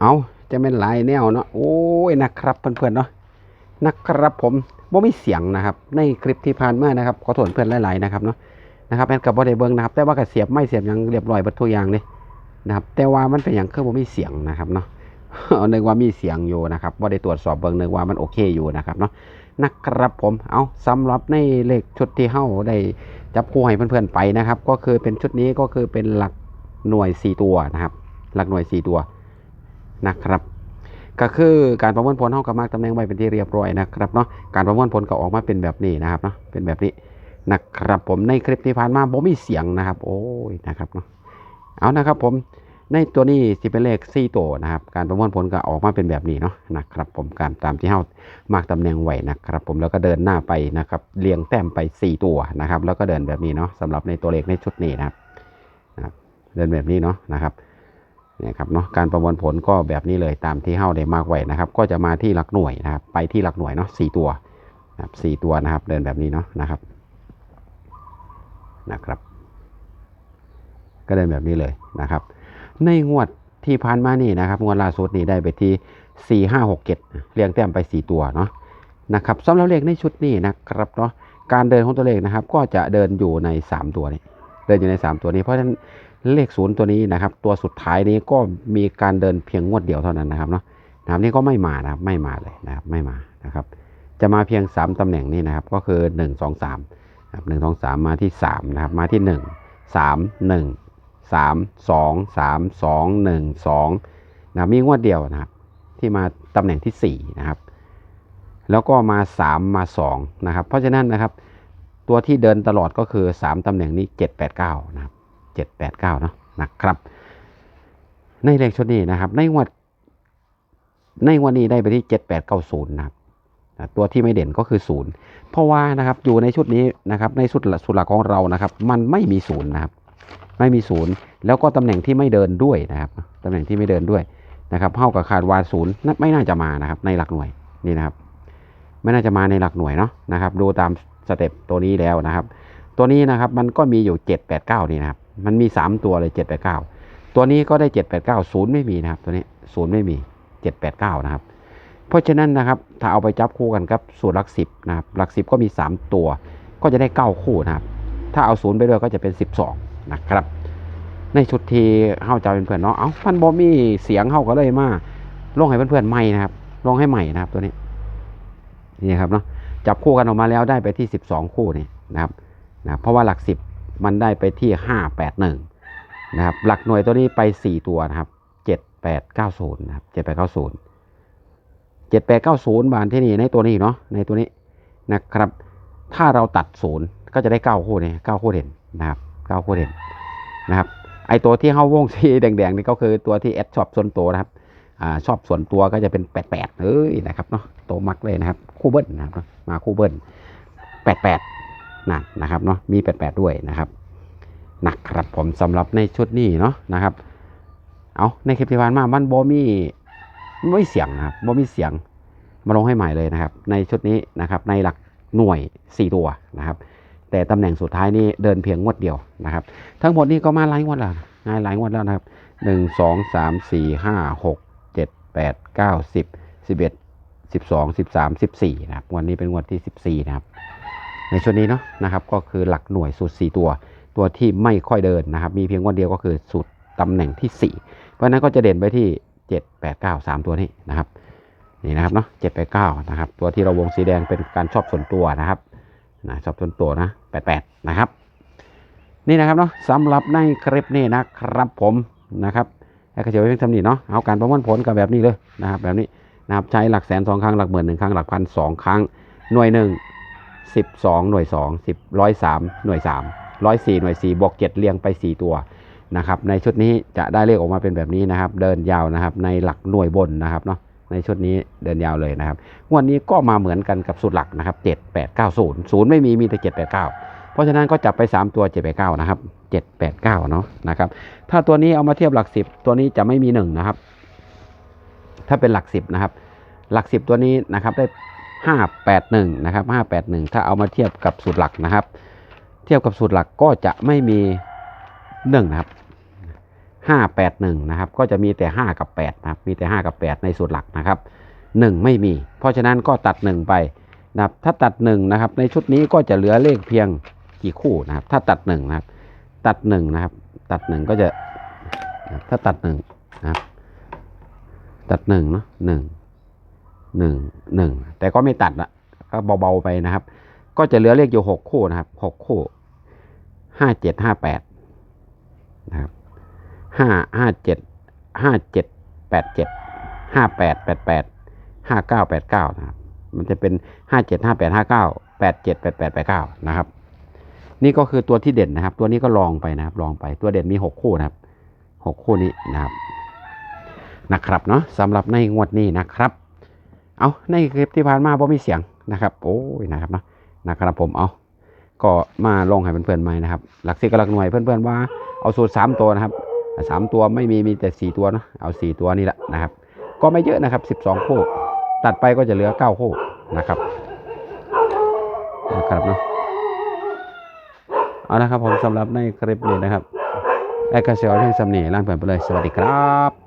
เอาจะเป็นหลายแนวเนาะโอ้ยนะครับเพื่อนๆเนาะนะครับผมบ่มีเสียงนะครับ ในคลิปที่ผ่านมานะครับขอโทษเพื่อนหลายๆนะครับเนาะนะครับแอนกับบ่ได้เบิ่งนะครับ แต่ว่าก็เสียบไม่เสียบยังเรียบร้อยเบัดทุกอย่างเลยนะครับ แต่ว่ามันเป็นอย่างเครื่องบ่มีเสียงนะครับเนาะนึกว่ามีเสียงอยู่นะครับบ่ได้ตรวจสอบเบิ่งนึกว่ามันโอเคอยู่นะครับเนาะนะครับผมเอาสำหรับในเลขชุดที่เฮาได้จับคู่ให้เพื่อนๆไปนะครับ ก็คือเป็นชุดนี้ก็คือเป็นหลักหน่วย 4 ตัวนะครับ หลักหน่วย 4 ตัว นะครับ ก็คือการประมวลผลเฮาก็มากตำแหน่งไว้เป็นที่เรียบร้อยนะครับเนาะการประมวลผลก็ออกมาเป็นแบบนี้นะครับเนาะเป็นแบบนี้นะครับผมในคลิปที่ผ่านมาบ่มีเสียงนะครับ โอ้ยนะครับเนาะเอานะครับผมในตัวนี้สิเป็นเลข4ตัวนะครับ การประมวลผลก็ออกมาเป็นแบบนี้เนาะนะครับ ผมการตามที่เฮามากตำแหน่งไว้นะครับ ผมแล้วก็เดินหน้าไปนะครับเรียงแต้มไป 4 ตัวนะครับ แล้วก็เดินแบบนี้เนาะสำหรับในตัวเลขในชุดนี้นะครับเดินแบบนี้เนาะนะครับ นี่ยครับเนาะการประมวลผลก็แบบนี้เลยตามที่เฮาได้มากไว้นะครับ ก็จะมาที่หลักหน่วยนะครับ ไปที่หลักหน่วยเนาะสี่ตัวนะครับสี่ตัวนะครับ เดินแบบนี้เนาะนะครับนะครับ ก็เดินแบบนี้เลยนะครับ ในงวดที่ผ่านมานี่นะครับงวดล่าสุดนี่ได้ไปที่สี่ห้าหกเจ็ดเรียงแต้มไปสี่ตัวเนาะนะครับสำหรับเลขในชุดนี้นะครับเนาะการเดินของตัวเลขนะครับ ก็จะเดินอยู่ในสามตัวนี้ เดินอยู่ในสามตัวนี้เพราะฉะนั้น เลขศูนย์ตัวนี้นะครับ ตัวสุดท้ายนี้ก็มีการเดินเพียงงวดเดียวเท่านั้นนะครับเนาะนะครับนี่ก็ไม่มานะครับไม่มาเลยนะครับไม่มานะครับ จะมาเพียง 3ตำแหน่งนี้นะครับ ก็คือ 1 2 3นะครับหนึ่งสองสามมาที่3นะครับมาที่ 1 3 1 3 2 3 2 1 2นะครับมีงวดเดียวนะครับ ที่มาตำแหน่งที่4นะครับแล้วก็มา 3 มา2นะครับเพราะฉะนั้นนะครับ ตัวที่เดินตลอดก็คือ 3ตำแหน่งนี้ 7 8 9 นะครับ เจ็ดแปดเก้าเนาะนะครับ ในเลขชุดนี้นะครับ ในงวด ในวดนี้ได้ไปที่เจ็ดแปดเก้าศูนย์นะครับตัวที่ไม่เด่นก็คือศูนย์เพราะว่านะครับอยู่ในชุดนี้นะครับ ในชุดสุดหลักของเรานะครับ มันไม่มีศูนย์นะครับ ไม่มีศูนย์แล้วก็ตำแหน่งที่ไม่เดินด้วยนะครับตำแหน่งที่ไม่เดินด้วยนะครับเท่ากับคาดวาศูนย์น่าไม่น่าจะมานะครับ ในหลักหน่วยนี่นะครับ ไม่น่าจะมาในหลักหน่วยเนาะนะครับ ดูตามสเต็ปตัวนี้แล้วนะครับ ตัวนี้นะครับมันก็มีอยู่เจ็ดแปดเก้านี่นะครับ มันมีสามตัวเลยเจ็ดแปดเก้าตัวนี้ก็ได้เจ็ดแปดเก้าศูนย์ไม่มีนะครับ ตัวนี้ศูนย์ไม่มีเจ็ดแปดเก้านะครับ เพราะฉะนั้นนะครับถ้าเอาไปจับคู่กันครับสูตรหลักสิบนะครับหลักสิบก็มีสามตัว ก็จะได้เก้าคู่นะครับ ถ้าเอาศูนย์ไปด้วยก็จะเป็นสิบสองนะครับ ในชุดที่เข้าใจเป็นเพื่อนเนาะเอ้าพันบอมีเสียงเข้าก็เลยมาลองให้เพื่อนๆใหม่นะครับลองให้ใหม่นะครับตัวนี้นี่ครับเนาะจับคู่กันออกมาแล้วได้ไปที่สิบสองคู่นี่นะครับนะเพราะว่าหลักสิบ มันได้ไปที่ห้าแปดหนึ่งนะครับ หลักหน่วยตัวนี้ไปสี่ตัวนะครับเจ็ดแปดเก้าศูนย์นะครับเจ็ดแปดเก้าศูนย์เจ็ดแปดเก้าศูนย์บานที่นี่ในตัวนี้เนาะ ในตัวนี้นะครับ ถ้าเราตัดศูนย์ก็จะได้เก้าคู่นี่9คู่เด่นนะครับเก้9คู่เด่นนะครับ ไอตัวที่เข้าวงสีแดงๆนี่ก็คือตัวที่แอดชอบส่วนตัวนะครับอ่าชอบส่วนตัวก็จะเป็นแปดแปดเอ้ยนะครับเนาะ โตมักเลยนะครับ คู่เบิ้ลนะครับ มาคู่เบิ้ลแปดแปด นั่นนะครับเนาะมี 88 ด้วยนะครับหนักครับผมสำหรับในชุดนี้เนาะนะครับ เอาในคลิปที่ผ่านมามันบอมีไม่เสียงนะครับบอมีเสียงมาลงให้ใหม่เลยนะครับ ในชุดนี้นะครับในหลักหน่วย 4 ตัวนะครับ แต่ตำแหน่งสุดท้ายนี่เดินเพียงงวดเดียวนะครับ ทั้งหมดนี้ก็มาหลายงวดแล้วง่ายหลายงวดแล้วนะครับ 1 2 3 4 5 6 7 8 9 10 11 12 13 14นะครับวันนี้เป็นงวดที่ 14 นะครับ ในชุดนี้เนาะนะครับก็คือหลักหน่วยสูตร 4 ตัว ตัวที่ไม่ค่อยเดินนะครับ มีเพียงวันเดียวก็คือสูตรตำแหน่งที่ 4 เพราะนั้นก็จะเด่นไปที่ 7 8 9 3 ตัวนี้นะครับนี่นะครับเนาะ7 8 9นะครับ ตัวที่เราวงสีแดงเป็นการชอบส่วนตัวนะครับนะชอบส่วนตัวนะ88นะครับ นี่นะครับเนาะสำหรับในคลิปนี้นะครับผมนะครับแล้วก็จะไปเพียงทำนี่เนาะเอาการประมวลผลกับแบบนี้เลยนะครับ แบบนี้นะครับใช้หลักแสนสองครั้งหลักหมื่นหนึ่งครั้งหลักพันสองครั้งหน่วยหนึ่ง สิบสองหน่วยสองสิบร้อยสามหน่วยสามร้อยสี่หน่วยสี่บวกเจ็ดเรียงไปสี่ตัวนะครับในชุดนี้จะได้เลขออกมาเป็นแบบนี้นะครับ เดินยาวนะครับในหลักหน่วยบนนะครับเนาะในชุดนี้เดินยาวเลยนะครับงวดนี้ก็มาเหมือนกันกับสูตรหลักนะครับเจ็ดแปดเก้าศูนย์ศูนย์ไม่มีมีแต่เจ็ดแปดเก้าเพราะฉะนั้นก็จับไปสามตัวเจ็ดแปดเก้านะครับเจ็ดแปดเก้าเนาะนะครับถ้าตัวนี้เอามาเทียบหลักสิบตัวนี้จะไม่มีหนึ่งนะครับ ถ้าเป็นหลักสิบนะครับ หลักสิบตัวนี้นะครับได้ ห้าแปดหนึ่งนะครับห้าแปดหนึ่งถ้าเอามาเทียบกับสูตรหลักนะครับ เทียบกับสูตรหลักก็จะไม่มีหนึ่งนะครับห้าแปดหนึ่งนะครับ ก็จะมีแต่ห้ากับแปดนะครับ มีแต่ห้ากับแปดในสูตรหลักนะครับหนึ่งไม่มี เพราะฉะนั้นก็ตัดหนึ่งไปนะครับ ถ้าตัดหนึ่งนะครับ ในชุดนี้ก็จะเหลือเลขเพียงกี่คู่นะครับ ถ้าตัดหนึ่งนะครับ ตัดหนึ่งนะครับ ตัดหนึ่งก็จะ ถ้าตัดหนึ่งนะครับ ตัดหนึ่งเนาะหนึ่ง หนึ่งหนึ่งแต่ก็ไม่ตัดละก็เบาๆไปนะครับ ก็จะเหลือเลขอยู่หกคู่นะครับหกคู่ห้าเจ็ดห้าแปดนะครับห้าห้าเจ็ดห้าเจ็ดแปดเจ็ดห้าแปดแปดแปดห้าเก้าแปดเก้านะครับ มันจะเป็นห้าเจ็ดห้าแปดห้าเก้าแปดเจ็ดแปดแปดแปดเก้านะครับ นี่ก็คือตัวที่เด่นนะครับ ตัวนี้ก็ลองไปนะครับ ลองไปตัวเด่นมีหกคู่นะครับหกคู่นี้นะครับนะครับเนาะสำหรับในงวดนี้นะครับ เอาในคลิปที่ผ่านมาบ่มีเสียงนะครับ โอ้ยนะครับเนาะนะครับผมเอาก็มาลองให้เพื่อนๆใหม่นะครับ หลักสิบกับหลักหน่วยเพื่อนๆว่าเอาสูตรสามตัวนะครับสามตัวไม่มีมีแต่สี่ตัวเนาะเอาสี่ตัวนี่แหละนะครับ ก็ไม่เยอะนะครับสิบสองคู่ตัดไปก็จะเหลือเก้าคู่นะครับนะครับเนาะเอาละครับผมสำหรับในคลิปนี้นะครับไอ้กระเสียวเพียงสำเนียงล่างเปลี่ยนไปเลยสวัสดีครับ